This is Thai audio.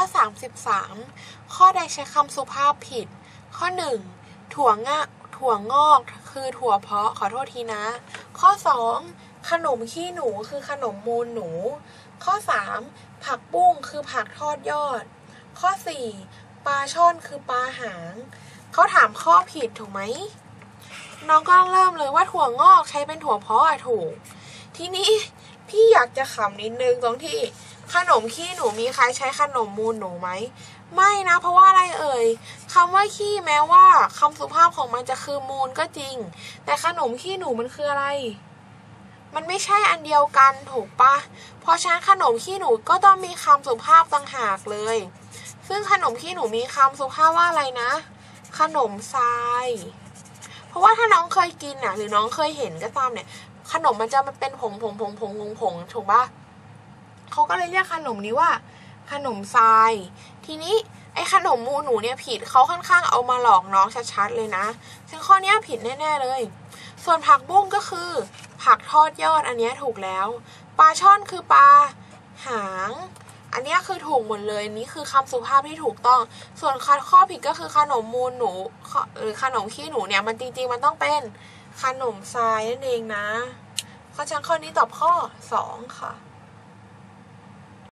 อ 33 ข้อใดใช้คำสุภาพผิด ข้อ 1 ถั่วงะถั่วงอกคือถั่วเพาะขอโทษทีนะ ข้อ 2 ขนมขี้หนูคือขนมมูลหนู ข้อ 3 ผักบุ้งคือผักทอดยอด ข้อ 4 ปลาช่อนคือปลาหาง เขาถามข้อผิดถูกไหมน้องก็เริ่มเลยว่าถั่วงอกใช้เป็นถั่วเพาะอะถูก ทีนี้พี่อยากจะขำนิดนึงตรงที่ ขนมขี้หนูมีใครใช้ขนมมูลหนูไหม ไม่นะ เพราะว่าอะไรเอ่ยคำว่าขี้แม้ว่าคำสุภาพของมันจะคือมูลก็จริง แต่ขนมขี้หนูมันคืออะไร มันไม่ใช่อันเดียวกันถูกปะเพราะฉะนั้นขนมขี้หนูก็ต้องมีคำสุภาพต่างหากเลย ซึ่งขนมขี้หนูมีคำสุภาพว่าอะไรนะ ขนมทราย เพราะว่าถ้าน้องเคยกินอะ หรือน้องเคยเห็นก็ตามเนี่ย ขนมมันจะมันเป็นผงผงผงผงผงผงถูกปะ เขาก็เลยเรียกขนมนี้ว่าขนมทราย ทีนี้ไอ้ขนมมูหนูเนี่ยผิดเขาค่อนข้างเอามาหลอกน้องชัดๆเลยนะ ซึ่งข้อนี้ผิดแน่ๆเลย ส่วนผักบุ้งก็คือ ผักทอดยอดอันนี้ถูกแล้ว ปลาช่อนคือปลาหาง อันนี้คือถูกหมดเลยนี่คือคำสุภาพที่ถูกต้อง ส่วนข้อผิดก็คือขนมมูลหนูหรือขนมขี้หนูเนี่ยมันจริงๆมันต้องเป็นขนมทรายนั่นเองนะเพราะฉะนั้นข้อนี้ตอบข้อ 2 ค่ะ